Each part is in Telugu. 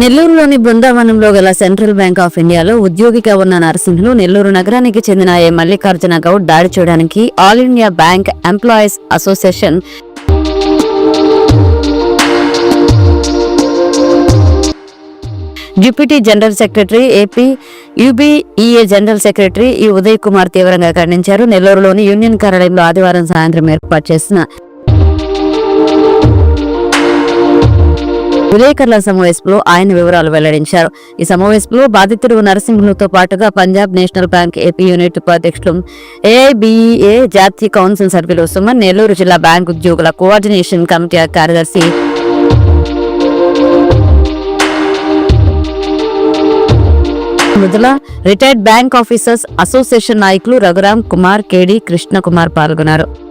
నెల్లూరులోని బృందావనంలో గల సెంట్రల్ బ్యాంక్ ఆఫ్ ఇండియాలో ఉద్యోగిగా ఉన్న నరసింహులు నెల్లూరు నగరానికి చెందిన ఏ మల్లికార్జున గౌడ్ దాడి చేయడానికి all India bank employees association deputy general secretary AP UBEA general secretary ఈ ఉదయ్ కుమార్ తీవ్రంగా ఖండించారు. నెల్లూరులోని యూనియన్ కార్యాలయంలో ఆదివారం సాయంత్రం ఏర్పాటు చేసిన విలేకరుల సమావేశంలో ఆయన వివరాలు వెల్లడించారు. ఈ సమావేశంలో బాధితుడు నరసింహులతో పాటుగా Punjab national bank AP unit ఉపాధ్యక్షులు ఏబిఏ జాతీయ కౌన్సిల్ సభ్యులు సుమన్ నెల్లూరు జిల్లా బ్యాంక్ ఉద్యోగుల కోఆర్డినేషన్ కమిటీ కార్యదర్శి Mrudula retired bank officers association నాయకులు రఘురామ్ కుమార్ కేడి కృష్ణ కుమార్ పాల్గొన్నారు.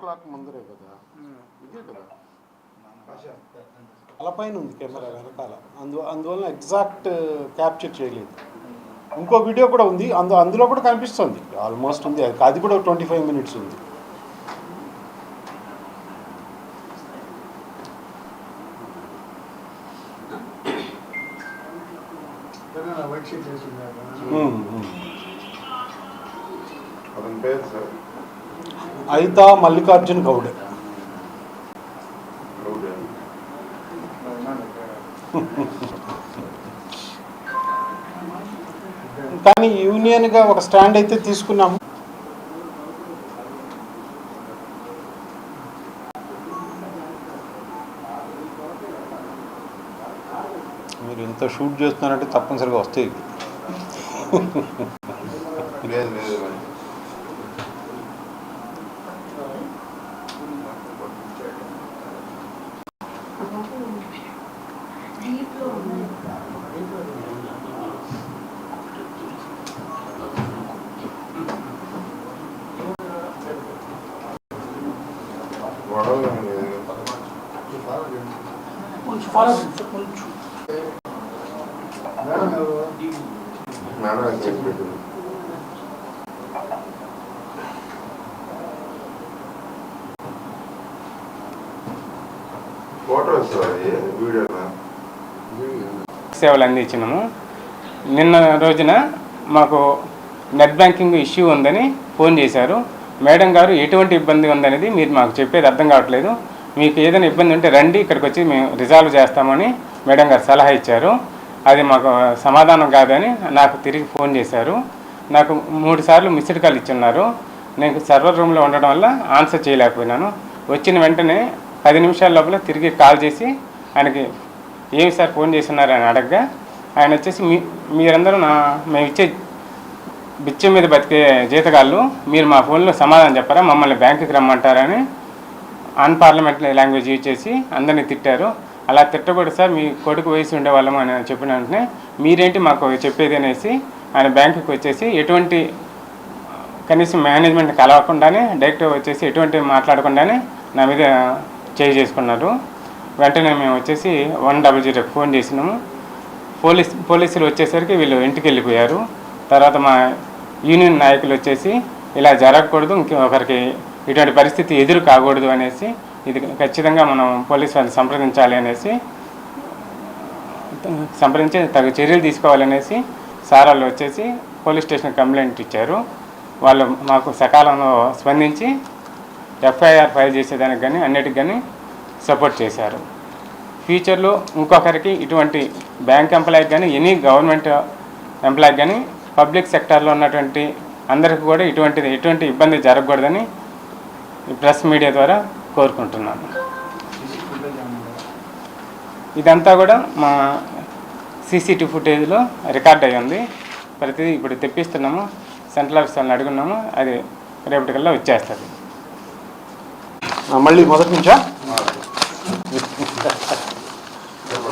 క్లాక్ ముందరే కదా? ఇదే కదా? తలపైన ఉంది కెమెరా వెనకాల. అందు అందువల్ల ఎగ్జాక్ట్ క్యాప్చర్ చేయలేదు. ఇంకో వీడియో కూడా ఉంది. అందు అందులో కూడా కనిపిస్తుంది. ఆల్మోస్ట్ ఉంది. అది- అది కూడా ట్వంటీ ఫైవ్ మినిట్స్ ఉంది. ఉమ్, ఉమ్. అయితా మల్లికార్జున్ గౌడ్. కానీ యూనియన్గా ఒక స్టాండ్ అయితే తీసుకున్నాము మీరు ఇంత షూట్ చేస్తున్నారంటే తప్పనిసరిగా వస్తాయి. లేదు లేదు గొడవ లేదు. మేడం అది చేసి పెట్టింది. ఫోటోస్ అది వీడియోనా సేవలు అందించినాము నిన్న రోజున మాకు నెట్ బ్యాంకింగ్ ఇష్యూ ఉందని ఫోన్ చేశారు మేడం గారు ఎటువంటి ఇబ్బంది ఉందనేది మీరు మాకు చెప్పేది అర్థం కావట్లేదు. మీకు ఏదైనా ఇబ్బంది ఉంటే రండి ఇక్కడికి వచ్చి మేము రిజాల్వ్ చేస్తామని మేడం గారు సలహా ఇచ్చారు. అది మాకు సమాధానం కాదని నాకు తిరిగి ఫోన్ చేశారు. నాకు మూడు సార్లు మిస్డ్ కాల్ ఇచ్చున్నారు. నేను సర్వర్ రూమ్లో ఉండడం వల్ల ఆన్సర్ చేయలేకపోయినాను. వచ్చిన వెంటనే పది నిమిషాల లోపల తిరిగి కాల్ చేసి ఆయనకి ఏమి సార్ ఫోన్ చేస్తున్నారు అని అడగగా ఆయన వచ్చేసి మీ మీరందరూ నా మేము ఇచ్చే బిచ్చం మీద బతికే జీతగాళ్ళు మీరు మా ఫోన్లో సమాధానం చెప్పారా మమ్మల్ని బ్యాంకుకి రమ్మంటారని అన్ పార్లమెంటరీ లాంగ్వేజ్ యూజ్ చేసి అందరినీ తిట్టారు. అలా తిట్టకూడదు సార్ మీ కొడుకు వయసు ఉండేవాళ్ళం అని చెప్పిన వెంటనే మీరేంటి మాకు చెప్పేది అనేసి ఆయన బ్యాంకుకి వచ్చేసి ఎటువంటి కనీసం మేనేజ్మెంట్ కలవకుండానే డైరెక్ట్ వచ్చేసి ఎటువంటి మాట్లాడకుండానే నా మీద చేయి చేసుకున్నారు. వెంటనే మేము వచ్చేసి వన్ డబల్ జీరోకి ఫోన్ చేసినాము. పోలీస్ పోలీసులు వచ్చేసరికి వీళ్ళు ఇంటికి వెళ్ళిపోయారు తర్వాత మా యూనియన్ నాయకులు వచ్చేసి ఇలా జరగకూడదు ఇంకొకరికి ఇటువంటి పరిస్థితి ఎదురు కాకూడదు అనేసి ఇది ఖచ్చితంగా మనం పోలీస్ వాళ్ళని సంప్రదించాలి అనేసి సంప్రదించి తగు చర్యలు తీసుకోవాలనేసి సార్ వాళ్ళు వచ్చేసి పోలీస్ స్టేషన్ కంప్లైంట్ ఇచ్చారు. వాళ్ళు మాకు సకాలంలో స్పందించి ఎఫ్ఐఆర్ ఫైల్ చేసేదానికి కానీ అన్నిటికి కానీ సపోర్ట్ చేశారు. ఫ్యూచర్లో ఇంకొకరికి ఇటువంటి బ్యాంక్ ఎంప్లాయీకి కానీ ఎనీ గవర్నమెంట్ ఎంప్లాయీకి కానీ పబ్లిక్ సెక్టార్లో ఉన్నటువంటి అందరికీ కూడా ఇటువంటిది ఎటువంటి ఇబ్బంది జరగకూడదని ఈ ప్రెస్ మీడియా ద్వారా కోరుకుంటున్నాను. ఇదంతా కూడా మా సీసీటీవీ ఫుటేజ్లో రికార్డ్ అయ్యి ఉంది. ప్రతిదీ ఇప్పుడు తెప్పిస్తున్నాము సెంట్రల్ ఆఫీస్ వాళ్ళని అడుగున్నాము అది రేపటికల్లా వచ్చేస్తుంది. మళ్ళీ మొదటి నుంచా?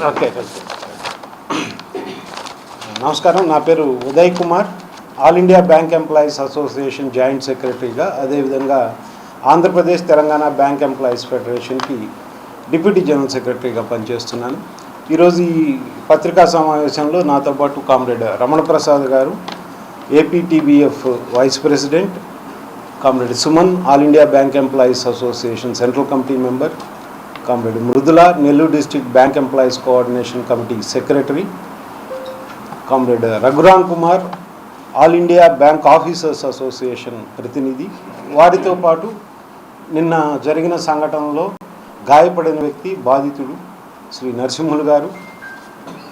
ఓకే. నమస్కారం. నా పేరు Uday Kumar. All India bank employees association joint సెక్రటరీగా అదేవిధంగా ఆంధ్రప్రదేశ్ తెలంగాణ బ్యాంక్ ఎంప్లాయీస్ ఫెడరేషన్కి డిప్యూటీ జనరల్ సెక్రటరీగా పనిచేస్తున్నాను. ఈరోజు ఈ పత్రికా సమావేశంలో నాతో పాటు comrade Ramana Prasad garu APTBF vice president comrade Suman all India bank employees association central committee member comrade Mrudula Nellore district bank employees coordination committee secretary comrade Raghuram Kumar all India bank officers association ప్రతినిధి. వారితో పాటు నిన్న జరిగిన సంఘటనలో గాయపడిన వ్యక్తి బాధితుడు Shri Narasimhulu garu.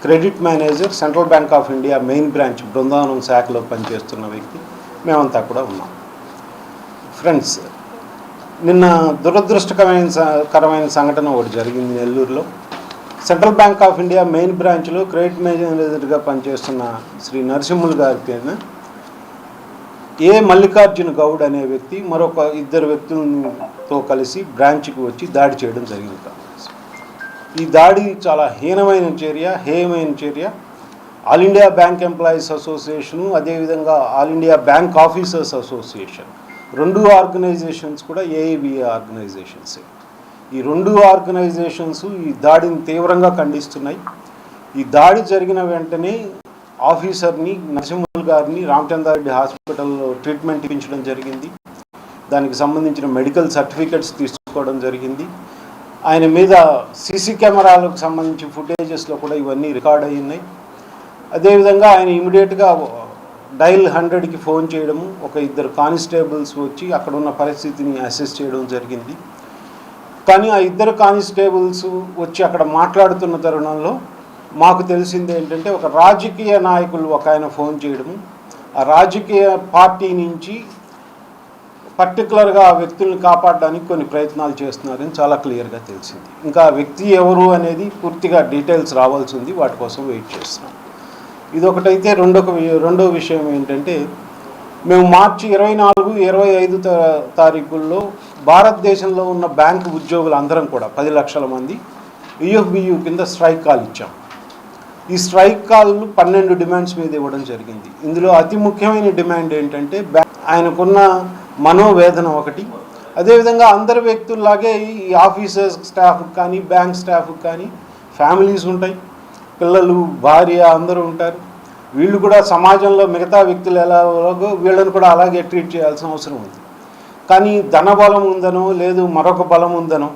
Credit manager central bank of India main branch Brindavanam శాఖలో పనిచేస్తున్న వ్యక్తి. మేమంతా కూడా ఉన్నాం. ఫ్రెండ్స్ నిన్న దురదృష్టకరమైన కరమైన సంఘటన ఒకటి జరిగింది నెల్లూరులో. Central bank of India main బ్రాంచ్లో క్రెడిట్ మేనేజర్గా పనిచేస్తున్న శ్రీ నరసింహులు గారి ఏ మల్లికార్జున గౌడ్ అనే వ్యక్తి మరొక ఇద్దరు వ్యక్తులతో కలిసి బ్రాంచ్కి వచ్చి దాడి చేయడం జరిగింది. ఈ దాడి చాలా హీనమైన చర్య హేయమైన చర్య. All India bank employees association అదేవిధంగా all India bank officers association. రెండు ఆర్గనైజేషన్స్ కూడా ఏఐబిఏ ఆర్గనైజేషన్సే. ఈ రెండు ఆర్గనైజేషన్స్ ఈ దాడిని తీవ్రంగా ఖండిస్తున్నాయి. ఈ దాడి జరిగిన వెంటనే ఆఫీసర్ని నరసింహులు గారిని రామచంద్రారెడ్డి హాస్పిటల్లో ట్రీట్మెంట్ ఇప్పించడం జరిగింది. దానికి సంబంధించిన మెడికల్ సర్టిఫికెట్స్ తీసుకోవడం జరిగింది. ఆయన మీద సీసీ కెమెరాలకు సంబంధించిన ఫుటేజెస్లో కూడా ఇవన్నీ రికార్డ్ అయి ఉన్నాయి అదేవిధంగా ఆయన ఇమీడియట్గా డైల్ హండ్రెడ్కి ఫోన్ చేయడము ఒక ఇద్దరు కానిస్టేబుల్స్ వచ్చి అక్కడ ఉన్న పరిస్థితిని అసెస్ చేయడం జరిగింది. కానీ ఆ ఇద్దరు కానిస్టేబుల్స్ వచ్చి అక్కడ మాట్లాడుతున్న తరుణంలో మాకు తెలిసింది ఏంటంటే ఒక రాజకీయ నాయకులు ఒక ఆయన ఫోన్ చేయడము. ఆ రాజకీయ పార్టీ నుంచి పర్టికులర్గా ఆ వ్యక్తుల్ని కాపాడడానికి కొన్ని ప్రయత్నాలు చేస్తున్నారని చాలా క్లియర్గా తెలిసింది. ఇంకా ఆ వ్యక్తి ఎవరు అనేది పూర్తిగా డీటెయిల్స్ రావాల్సి ఉంది. వాటి కోసం వెయిట్ చేస్తున్నాం. ఇది ఒకటైతే రెండో రెండో విషయం ఏంటంటే మేము మార్చి ఇరవై నాలుగు ఇరవై ఐదు తారీఖుల్లో భారతదేశంలో ఉన్న బ్యాంకు ఉద్యోగులు అందరం కూడా పది లక్షల మంది యుఎఫ్బియు కింద స్ట్రైక్ కాల్ ఇచ్చాం. ఈ స్ట్రైక్ కాల్ను పన్నెండు డిమాండ్స్ మీద ఇవ్వడం జరిగింది. ఇందులో అతి ముఖ్యమైన డిమాండ్ ఏంటంటే ఆయనకున్న మనోవేదన ఒకటి. అదేవిధంగా అందరి వ్యక్తుల్లాగే ఈ ఆఫీసర్స్ స్టాఫ్ కానీ బ్యాంక్ స్టాఫ్ కానీ ఫ్యామిలీస్ ఉంటాయి. పిల్లలు భార్య అందరూ ఉంటారు. వీళ్ళు కూడా సమాజంలో మిగతా వ్యక్తులు ఎలాగో వీళ్ళని కూడా అలాగే ట్రీట్ చేయాల్సిన అవసరం ఉంది. కానీ ధన బలం ఉందనో లేదు మరొక బలం ఉందనో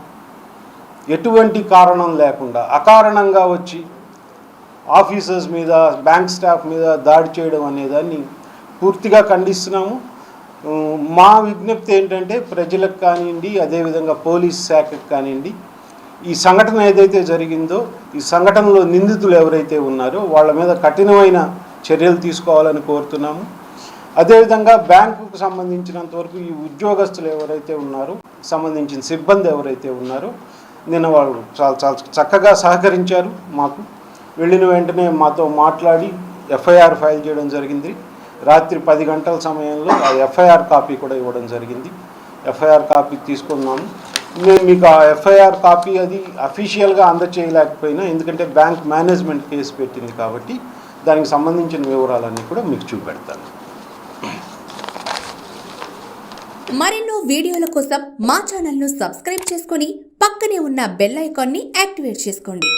ఎటువంటి కారణం లేకుండా అకారణంగా వచ్చి ఆఫీసర్స్ మీద బ్యాంక్ స్టాఫ్ మీద దాడి చేయడం అనేదాన్ని పూర్తిగా ఖండిస్తున్నాము. మా విజ్ఞప్తి ఏంటంటే ప్రజలకు కానివ్వండి అదేవిధంగా పోలీస్ శాఖకు కానివ్వండి ఈ సంఘటన ఏదైతే జరిగిందో ఈ సంఘటనలో నిందితులు ఎవరైతే ఉన్నారో వాళ్ళ మీద కఠినమైన చర్యలు తీసుకోవాలని కోరుతున్నాము. అదేవిధంగా బ్యాంకుకు సంబంధించినంత వరకు ఈ ఉద్యోగస్తులు ఎవరైతే ఉన్నారో సంబంధించిన సిబ్బంది ఎవరైతే ఉన్నారో నిన్న వాళ్ళు చాలా చాలా చక్కగా సహకరించారు మాకు. వెళ్ళిన వెంటనే మాతో మాట్లాడి ఎఫ్ఐఆర్ ఫైల్ చేయడం జరిగింది. రాత్రి పది గంటల సమయంలో ఆ ఎఫ్ఐఆర్ కాపీ కూడా ఇవ్వడం జరిగింది. ఎఫ్ఐఆర్ కాపీ తీసుకున్నాము. మేము మీకు ఆ ఎఫ్ఐఆర్ కాపీ అది అఫీషియల్గా అందచేయలేకపోయినా ఎందుకంటే బ్యాంక్ మేనేజ్మెంట్ కేసు పెట్టింది కాబట్టి దానికి సంబంధించిన వివరాలన్నీ కూడా మీకు చూపెడతాను. మరెన్నో వీడియోల కోసం మా ఛానల్ను సబ్స్క్రైబ్ చేసుకొని పక్కనే ఉన్న బెల్ ఐకాన్ని యాక్టివేట్ చేసుకోండి.